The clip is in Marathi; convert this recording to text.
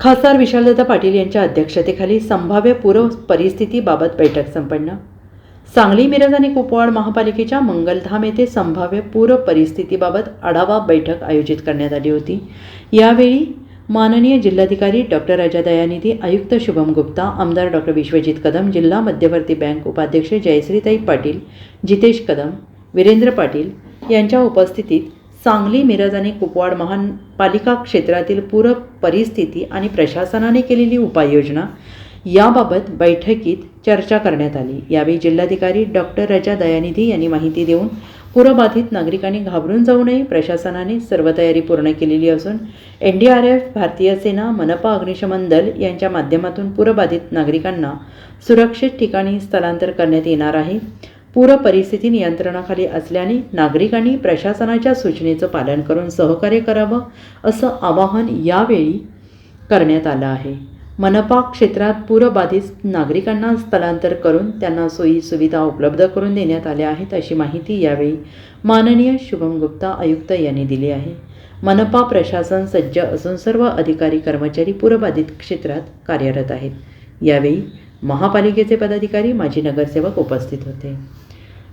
खासदार विशालदादा पाटील यांच्या अध्यक्षतेखाली संभाव्य पूर्व परिस्थितीबाबत बैठक संपन्न. सांगली मिरज आणि कुपवाड महापालिकेच्या मंगलधाम येथे संभाव्य पूर परिस्थितीबाबत आढावा बैठक आयोजित करण्यात आली होती. यावेळी माननीय जिल्हाधिकारी डॉक्टर राजा दयानिधी आयुक्त शुभम गुप्ता आमदार डॉक्टर विश्वजित कदम जिल्हा मध्यवर्ती बँक उपाध्यक्ष जयश्रीताई पाटील जितेश कदम वीरेंद्र पाटील यांच्या उपस्थितीत सांगली मिरज आणि कुपवाड महानपालिका क्षेत्रातील पूर परिस्थिती आणि प्रशासनाने केलेली उपाययोजना याबाबत बैठकीत चर्चा करण्यात आली. यावेळी जिल्हाधिकारी डॉक्टर रजा दयानिधी यांनी माहिती देऊन पूरबाधित नागरिकांनी घाबरून जाऊ नये प्रशासनाने सर्व तयारी पूर्ण केलेली असून एन डी आर एफ भारतीय सेना मनपा अग्निशमन दल यांच्या माध्यमातून पूरबाधित नागरिकांना सुरक्षित ठिकाणी स्थलांतर करण्यात येणार आहे. पूर परिस्थिती नियंत्रणाखाली असल्याने नागरिकांनी प्रशासनाच्या सूचनेचं पालन करून सहकार्य करावं असं आवाहन यावेळी करण्यात आलं आहे. मनपा क्षेत्रात पूरबाधित नागरिकांना स्थलांतर करून त्यांना सोयी सुविधा उपलब्ध करून देण्यात आल्या आहेत अशी माहिती यावेळी माननीय शुभम गुप्ता आयुक्त यांनी दिली आहे. मनपा प्रशासन सज्ज असून सर्व अधिकारी कर्मचारी पूरबाधित क्षेत्रात कार्यरत आहेत. यावेळी महापालिकेचे पदाधिकारी माजी नगरसेवक उपस्थित होते.